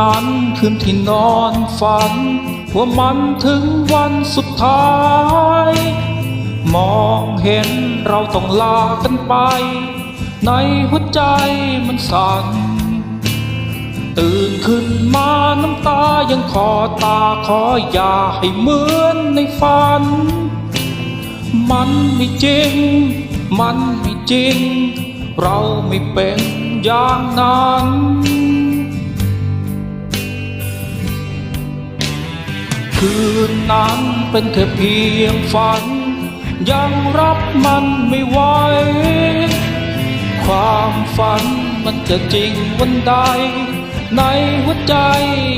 นั้นคืนที่นอนฝันว่ามันถึงวันสุดท้าย มองเห็นเราต้องลากันไป ในหัวใจมันสั่นตื่นขึ้นมาน้ำตายังขอตาขออย่าให้เหมือนในฝัน มันไม่จริง มันไม่จริง เราไม่เป็นอย่างนั้น คืนนั้นเป็นแค่เพียงฝัน ยังรับมันไม่ไหว ความฝันมันจะจริงวันใด ในหัวใจ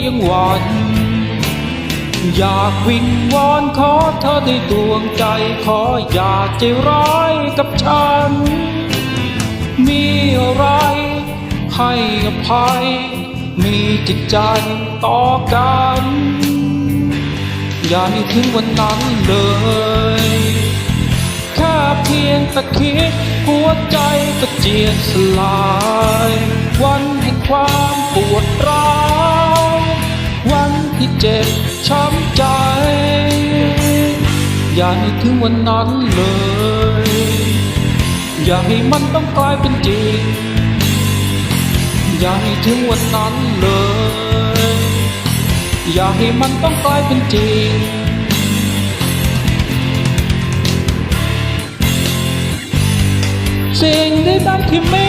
ยังหวั่นอยากวิงวอนขอเธอได้ดวงใจขออย่าใจร้ายกับฉัน มีอะไรให้อภัย มีจิตใจต่อกัน อย่าให้ถึงวันนั้นเลยแค่เพียงตะคิดหัวใจก็เจียนสลาย วันแห่งความปวดร้าววันที่เจ็บช้ำใจ อย่าให้ถึงวันนั้นเลย อย่าให้มันต้องกลายเป็นจริงอย่าให้ถึงวันนั้นเลย อย่าให้มันต้องกลายเป็นจริง สิ่งใดๆที่มี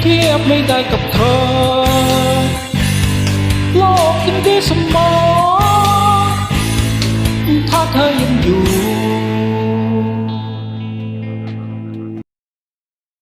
เทียบไม่ได้กับเธอ โลกยังดีเสมอถ้าเธอยังอยู่